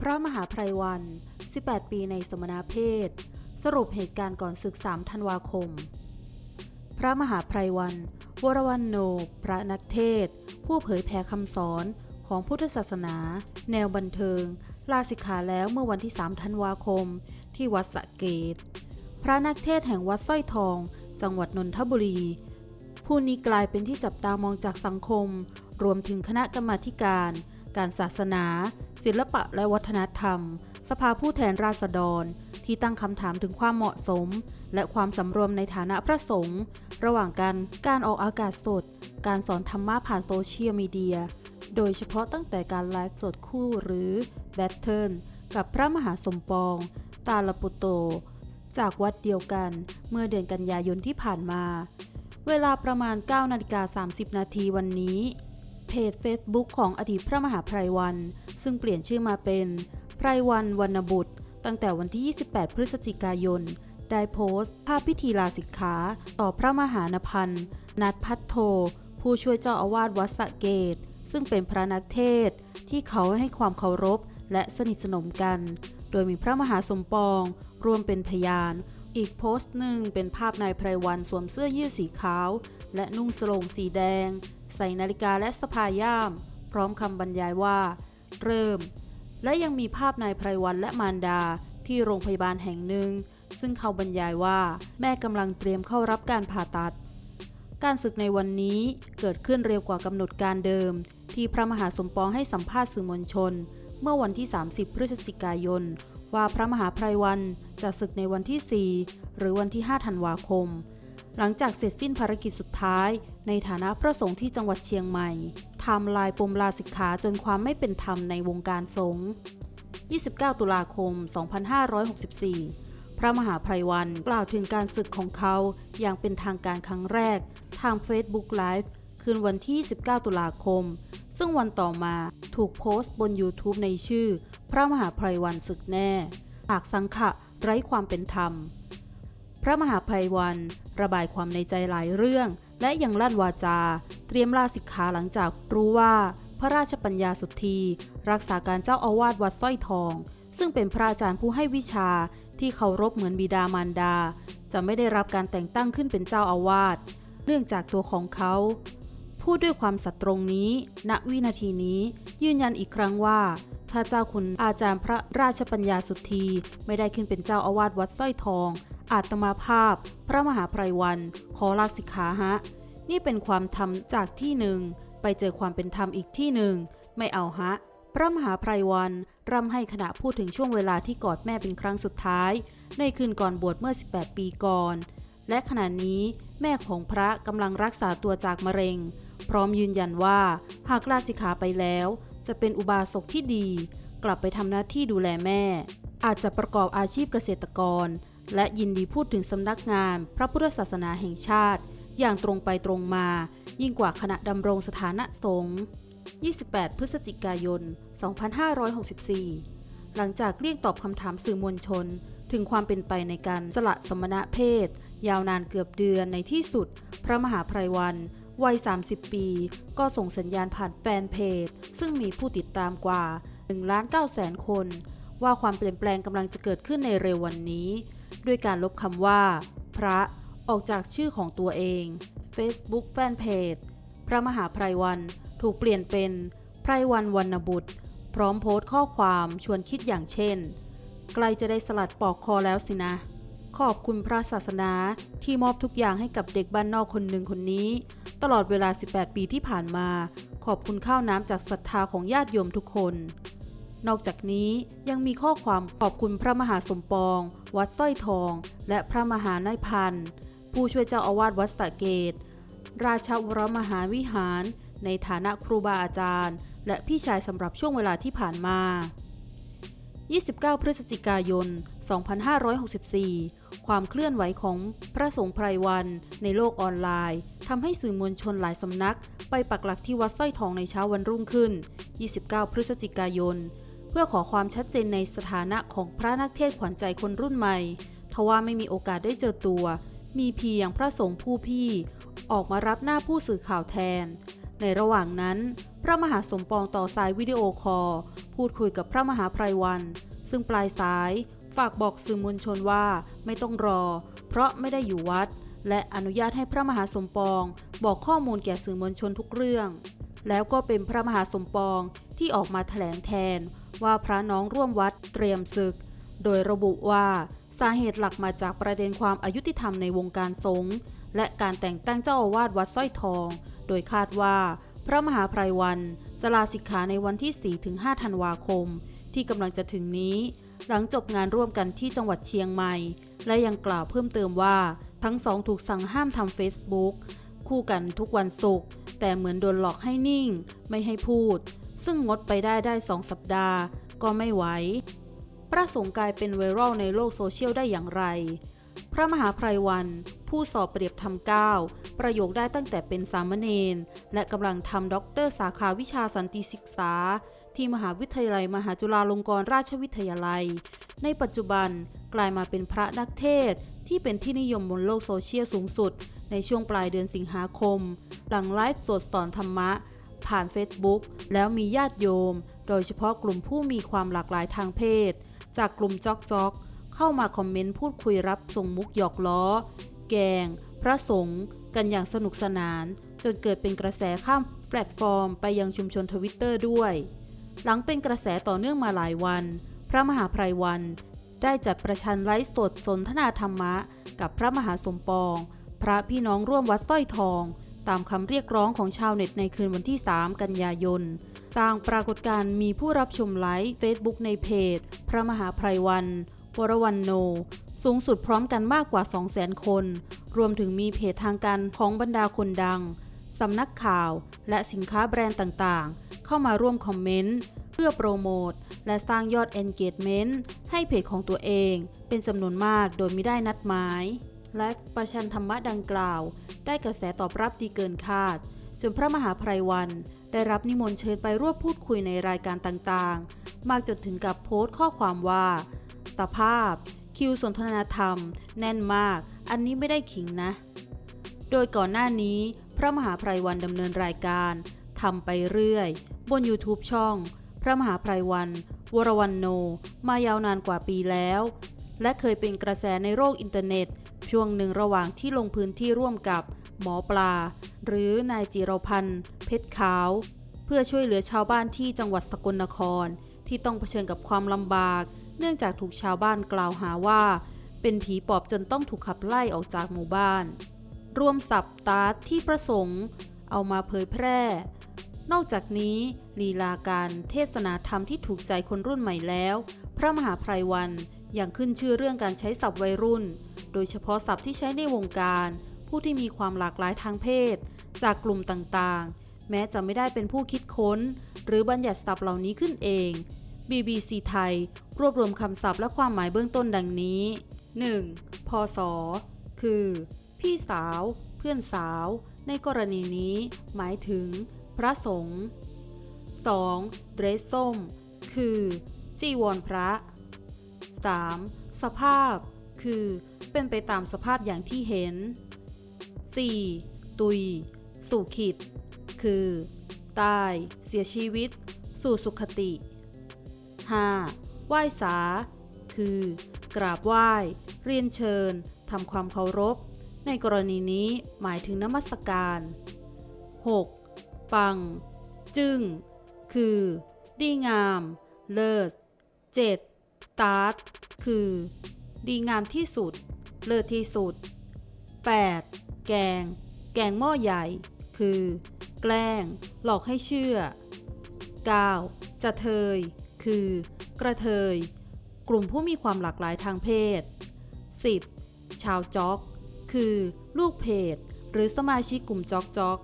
พระมหาไพรวัน 18 ปีในสมณเพศ สรุปเหตุการณ์ก่อนศึก 3 ธันวาคม พระมหาไพรวัน วรวันโน พระนักเทศ ผู้เผยแผ่คำสอนของพุทธศาสนา แนวบันเทิง ลาสิกขาแล้วเมื่อวันที่ 3 ธันวาคม ที่วัดสะเกต พระนักเทศแห่งวัดสร้อยทอง จังหวัดนนทบุรี ผู้นี้กลายเป็นที่จับตามองจากสังคม รวมถึงคณะกรรมาการ การศาสนา ศิลปะและวัฒนธรรม สภาผู้แทนราษฎร ที่ตั้งคำถามถึงความเหมาะสม และความสำรวมในฐานะพระสงฆ์ระหว่างการการออกอากาศสด การสอนธรรมะผ่านโซเชียลมีเดีย โดยเฉพาะตั้งแต่การไลฟ์สดคู่หรือแบทเทิลกับพระมหาสมปอง ตาลปุโต จากวัดเดียวกันเมื่อเดือนกันยายนที่ผ่านมา เวลาประมาณ9นาฬิกา30 นาทีวันนี้ เพจ Facebook ของอดีตพระมหาไพรวัน ซึ่งเปลี่ยนชื่อมาเป็นไพรวันวรรณบุตร ตั้งแต่วันที่ 28 พฤศจิกายน ได้โพสต์ ภาพพิธีลาสิกขาต่อพระมหานพันธ์นัทพัทโท ผู้ช่วยเจ้าอาวาสวัดสะเกต ซึ่งเป็นพระนักเทศ ที่เขาให้ความเคารพและสนิทสนมกัน โดยมีพระมหาสมปองร่วมเป็นพยาน อีกโพสต์หนึ่งเป็นภาพนายไพรวันสวมเสื้อยืดสีขาว และนุ่งสโลงสีแดง ใส่นาฬิกาและสะพายย่าม พร้อมคำบรรยายว่า เริ่ม และยังมีภาพนายไพรวันและมารดาที่โรงพยาบาลแห่งหนึ่ง ซึ่งเขาบรรยายว่าแม่กำลังเตรียมเข้ารับการผ่าตัด การศึกในวันนี้เกิดขึ้นเร็วกว่ากำหนดการเดิม ที่พระมหาสมปองให้สัมภาษณ์สื่อมวลชน เมื่อวันที่ 30 พฤศจิกายน ว่าพระมหาไพรวันจะศึกในวันที่ 4 หรือวันที่ 5 ธันวาคม หลังจากเสร็จสิ้นภารกิจสุดท้าย ในฐานะพระสงฆ์ที่จังหวัดเชียงใหม่ ทม์ไลน์ปมลาสิกขาจนความไม่เป็นธรรมในวงการสงฆ์29 ตุลาคม 2564 พระมหาไพรวันกล่าวถึงการศึกของเขาอย่างเป็นทางการครั้งแรก ทาง Facebook Live คืนวันที่ 19 ตุลาคม ซึ่งวันต่อมาถูกโพสต์บน YouTube ในชื่อ พระมหาไพรวันศึกแน่ หากสังฆะไร้ความเป็นธรรม ระมหาไพรวัน ระบายความในใจหลายเรื่อง และยังลั่นวาจา เตรียมลาสิกขาหลังจากรู้ว่า พระราชปัญญาสุทธี รักษาการเจ้าอาวาสวัดสร้อยทอง ซึ่งเป็นพระอาจารย์ผู้ให้วิชาที่เคารพเหมือนบิดามารดา จะไม่ได้รับการแต่งตั้งขึ้นเป็นเจ้าอาวาสเนื่องจากตัวของเขา พูดด้วยความสัตย์ตรงนี้ ณวินาทีนี้ยืนยันอีกครั้งว่าถ้าเจ้าคุณอาจารย์พระราชปัญญาสุทธีไม่ได้ขึ้นเป็นเจ้าอาวาสวัดสร้อยทอง อาตมาภาพ พระมหาไพรวันขอลาสิกขาฮะ นี่เป็นความธรรมจากที่หนึ่ง ไปเจอความเป็นธรรมอีกที่หนึ่ง ไม่เอาฮะ พระมหาไพรวันร่ำให้ขณะพูดถึงช่วงเวลาที่กอดแม่เป็นครั้งสุดท้าย ในคืนก่อนบวชเมื่อ 18 ปีก่อน และขณะนี้แม่ของพระกำลังรักษาตัวจากมะเร็ง พร้อมยืนยันว่าหากลาสิกขาไปแล้ว จะเป็นอุบาสกที่ดี กลับไปทำหน้าที่ดูแลแม่ อาจจะประกอบอาชีพเกษตรกร และยินดีพูดถึงสำนักงาน พระพุทธศาสนาแห่งชาติ อย่างตรงไปตรงมา ยิ่งกว่าคณะดำรงสถานะสงฆ์28 พฤศจิกายน 2564 หลังจากเรียกตอบคำถามสื่อมวลชน ถึงความเป็นไปในการสละสมณะเพศ ยาวนานเกือบเดือนในที่สุด พระมหาไพรวันวัย 30 ปี ก็ส่งสัญญาณผ่านแฟนเพจ ซึ่งมีผู้ติดตามกว่า1ล้าน9แสนคน ว่าความเปลี่ยนแปลงกำลังจะเกิดขึ้นในเร็ววันนี้ ด้วยการลบคำว่า พระออกจากชื่อของตัวเอง Facebook แฟนเพจพระมหาไพรวันถูกเปลี่ยนเป็นไพรวันวรรณบุตร พร้อมโพสต์ข้อความชวนคิดอย่างเช่น ใกล้จะได้สลัดปอกคอแล้วสินะ ขอบคุณพระศาสนาที่มอบทุกอย่างให้กับเด็กบ้านนอกคนหนึ่งคนนี้ ตลอดเวลา 18 ปีที่ผ่านมา ขอบคุณข้าวน้ำจากศรัทธาของญาติโยมทุกคน นอกจากนี้ยังมีข้อความขอบคุณพระมหาสมปอง วัดสร้อยทอง และพระมหานายพันธ์ผู้ช่วยเจ้าอาวาสวัดสระเกต ราชวรมหาวิหาร ในฐานะครูบาอาจารย์ และพี่ชายสำหรับช่วงเวลาที่ผ่านมา 29 พฤศจิกายน 2564 ความเคลื่อนไหวของพระสงฆ์ไพรวันในโลกออนไลน์ทำให้สื่อมวลชนหลายสำนัก ไปปักหลักที่วัดสร้อยทองในเช้าวันรุ่งขึ้น 29 พฤศจิกายน เพื่อขอความชัดเจนในสถานะของพระนักเทศขวัญใจคนรุ่นใหม่ทว่าไม่มีโอกาสได้เจอตัว มีเพียงพระสงฆ์ผู้พี่ ออกมารับหน้าผู้สื่อข่าวแทน ในระหว่างนั้น พระมหาสมปองต่อสายวิดีโอคอลพูดคุยกับพระมหาไพรวัน ซึ่งปลายสายฝากบอกสื่อมวลชนว่าไม่ต้องรอ เพราะไม่ได้อยู่วัด และอนุญาตให้พระมหาสมปอง บอกข้อมูลแก่สื่อมวลชนทุกเรื่อง แล้วก็เป็นพระมหาสมปองที่ออกมาแถลงแทน ว่าพระน้องร่วมวัดเตรียมศึก โดยระบุว่าสาเหตุหลักมาจากประเด็นความอายุติธรรมในวงการสงฆ์และการแต่งตั้งเจ้าอาวาสวัดสร้อยทอง โดยคาดว่าพระมหาไพรวันจะลาสิกขาในวันที่ 4-5 ธันวาคม ที่กำลังจะถึงนี้ หลังจบงานร่วมกันที่จังหวัดเชียงใหม่ และยังกล่าวเพิ่มเติมว่า ทั้งสองถูกสั่งห้ามทำเฟซบุ๊กคู่กันทุกวันศุกร์แต่เหมือนโดนหลอกให้นิ่ง ไม่ให้พูด ซึ่งงดไปได้ได้สองสัปดาห์ก็ไม่ไหว พระสงฆ์กลายเป็นไวรัลในโลกโซเชียลได้อย่างไร พระมหาไพรวัน ผู้สอบเปรียบทำเก้าประโยคได้ตั้งแต่เป็นสามเณรและกำลังทำด็อกเตอร์สาขาวิชาสันติศึกษา ที่มหาวิทยาลัยมหาจุฬาลงกรณราชวิทยาลัย ในปัจจุบันกลายมาเป็นพระนักเทศที่เป็นที่นิยมบนโลกโซเชียลสูงสุด ในช่วงปลายเดือนสิงหาคม หลังไลฟ์สดสอนธรรมะ ผ่าน Facebook แล้วมีญาติโยม โดยเฉพาะกลุ่มผู้มีความหลากหลายทางเพศ จากกลุ่มจอกจอกเข้ามาคอมเมนต์พูดคุยรับส่งมุกหยอกล้อ แกง พระสงฆ์กันอย่างสนุกสนาน จนเกิดเป็นกระแสข้ามแพลตฟอร์มไปยังชุมชนทวิตเตอร์ด้วย หลังเป็นกระแสต่อเนื่องมาหลายวัน พระมหาไพรวัน ได้จัดประชันไลฟ์สดสนทนาธรรมะ กับพระมหาสมปอง พระพี่น้องร่วมวัดสร้อยทอง ตามคำเรียกร้องของชาวเน็ตในคืนวันที่ 3 กันยายนสร้างปรากฏการ์มีผู้รับชมไลฟ์เฟซบุ๊กในเพจ พระมหาไพรวัน วรวันโน สูงสุดพร้อมกันมากกว่า 200,000 คน รวมถึงมีเพจทางการของบรรดาคนดัง สำนักข่าว และสินค้าแบรนด์ต่างๆ เข้ามาร่วมคอมเมนต์ เพื่อโปรโมท และสร้างยอด engagement ให้เพจของตัวเอง เป็นจำนวนมากโดยไม่ได้นัดหมาย ไลฟ์ประชันธรรมะดังกล่าว ได้กระแสตอบรับดีเกินคาด จนพระมหาไพรวัน ได้รับนิมนต์เชิญไปร่วมพูดคุยในรายการต่างๆ มากจนถึงกับโพสต์ข้อความว่าสภาพ คิวสนทนาธรรม แน่นมาก อันนี้ไม่ได้ขิงนะ โดยก่อนหน้านี้พระมหาไพรวันดำเนินรายการทำไปเรื่อย บน YouTube ช่อง พระมหาไพรวัน วรวันโน มายาวนานกว่าปีแล้ว และเคยเป็นกระแสในโลกอินเทอร์เน็ต ช่วงหนึ่งระหว่างที่ลงพื้นที่ร่วมกับหมอปลา หรือนายจิรพันธ์เพชรขาว เพื่อช่วยเหลือชาวบ้านที่จังหวัดสกลนคร ที่ต้องเผชิญกับความลำบาก เนื่องจากถูกชาวบ้านกล่าวหาว่า เป็นผีปอบจนต้องถูกขับไล่ออกจากหมู่บ้านรวมสับตาทที่ประสงค์ เอามาเผยแพร่ นอกจากนี้ลีลาการเทศนาธรรมที่ถูกใจคนรุ่นใหม่แล้ว พระมหาไพรวันยังขึ้นชื่อเรื่องการใช้ศัพท์วัยรุ่น โดยเฉพาะศัพท์ที่ใช้ในวงการ ผู้ที่มีความหลากหลายทางเพศ จากกลุ่มต่างๆ แม้จะไม่ได้เป็นผู้คิดค้น หรือบัญญัติศัพท์เหล่านี้ขึ้นเอง BBC ไทย รวบรวมคำศัพท์และความหมายเบื้องต้นดังนี้ 1. พศ คือ พี่สาว เพื่อนสาว ในกรณีนี้ หมายถึง พระสงฆ์ 2. เดรสส้ม คือ จีวรพระ 3. สภาพ คือ เป็นไปตามสภาพอย่างที่เห็น 4. ตุย สู่ขิด คือ ตาย เสียชีวิต สู่สุขติ 5. ไหว้สา คือ กราบไหว้ เรียนเชิญทำความเคารพ ในกรณีนี้หมายถึงนมัสการ 6. ปัง จึง คือ ดีงาม เลิศ 7. ตาร์ทคือ ดีงามที่สุด เลิศที่สุด 8. แกง แกงหม้อใหญ่ คือ แกล้ง หลอกให้เชื่อ 9. จะเทย คือ กระเทย กลุ่มผู้มีความหลากหลายทางเพศ 10. ชาวจ็อก คือ ลูกเพจ หรือสมาชิกกลุ่มจ็อกจ็อก